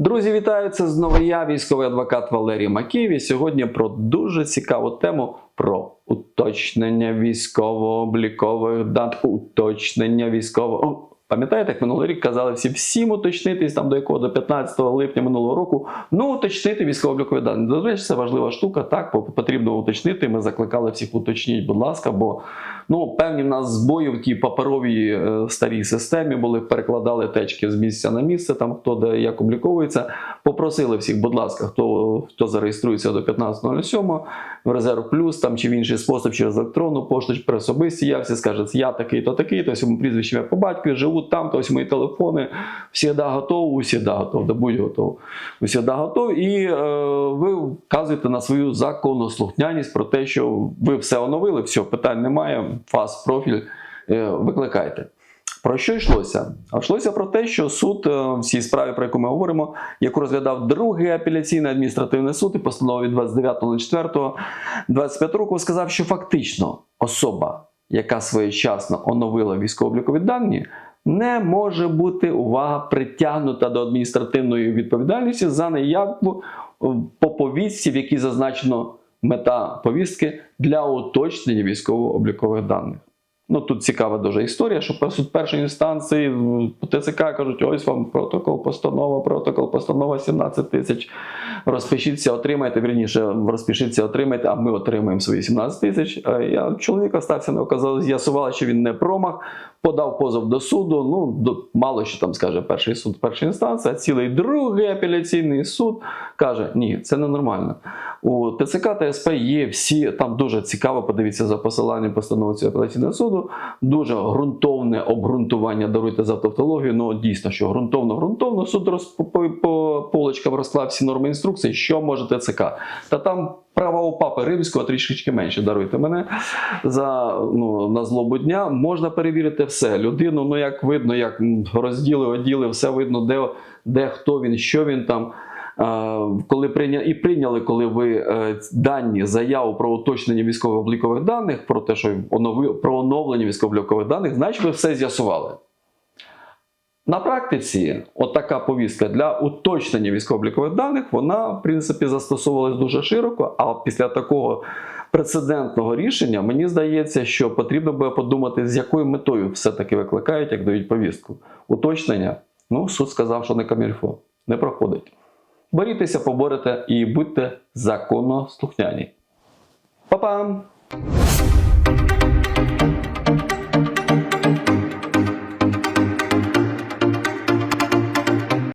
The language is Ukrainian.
Друзі, вітаю! Це знову я, військовий адвокат Валерій Макіїв. І сьогодні про дуже цікаву тему про уточнення військово-облікових дат, уточнення військово. Пам'ятаєте, як минулий рік казали всі всім уточнитись там до якого до 15 липня минулого року. Ну уточнити військово-облікові дані. До речі, це важлива штука. Так потрібно уточнити. Ми закликали всіх уточніть, будь ласка, бо ну певні в нас збої в тій паперовій е, старій системі були, перекладали течки з місця на місце, там хто де як обліковується. Попросили всіх, будь ласка, хто, хто зареєструється до 15.07 в резерв плюс там чи в інший спосіб через електронну пошту, чи при особистій явці, скаже, я такий, то такий, то йому прізвище ім'я по батькові, живу там, то ось мої телефони. Всіда готов, усіда готов, да будь готов. Усіда готов. І е, ви вказуєте на свою законослухняність про те, що ви все оновили, все, питань немає, фаз, профіль, е, викликайте. Про що йшлося? А йшлося про те, що суд е, в цій справі, про яку ми говоримо, яку розглядав другий апеляційний адміністративний суд і постанова від 29.04.25 року, сказав, що фактично особа, яка своєчасно оновила військово-облікові дані, не може бути увага притягнута до адміністративної відповідальності за неявку е, по повістці, в якій зазначено мета повістки для уточнення військово-облікових даних. Ну тут цікава дуже історія, що суд першої інстанції по ТЦК кажуть, ось вам протокол, постанова, протокол, постанова 17 тисяч. Розпишіться, отримайте, вірніше, розпишіться, отримайте, а ми отримаємо свої 17 тисяч. А я чоловік остався не оказалось, з'ясували, що він не промах, подав позов до суду. Ну, до, мало що там скаже перший суд, перша інстанція, цілий другий апеляційний суд каже: ні, це ненормально. У ТЦК та СП є всі, там дуже цікаво, подивіться за посиланням постанови цього апеляційного суду. Дуже ґрунтовне обґрунтування даруйте за тавтологію. Ну дійсно, що ґрунтовно, ґрунтовно суд роз, по, по полочкам розклав всі норми інструкції, що може ТЦК. Та там права у папи римського трішечки менше. Даруйте мене за ну, на злобу дня. Можна перевірити все. Людину, ну як видно, як розділи, оділи, все видно, де, де хто він, що він там. Коли прийняли і прийняли, коли ви е, дані заяву про уточнення військово-облікових даних, про те, що онови, про оновлення військово-облікових даних, значить ви все з'ясували. На практиці, от повістка для уточнення військово-облікових даних, вона, в принципі, застосовувалась дуже широко. А після такого прецедентного рішення, мені здається, що потрібно буде подумати, з якою метою все-таки викликають, як дають повістку. Уточнення. Ну, суд сказав, що не камільфо, не проходить. Борітеся, поборете і будьте законослухняні. Па-пам!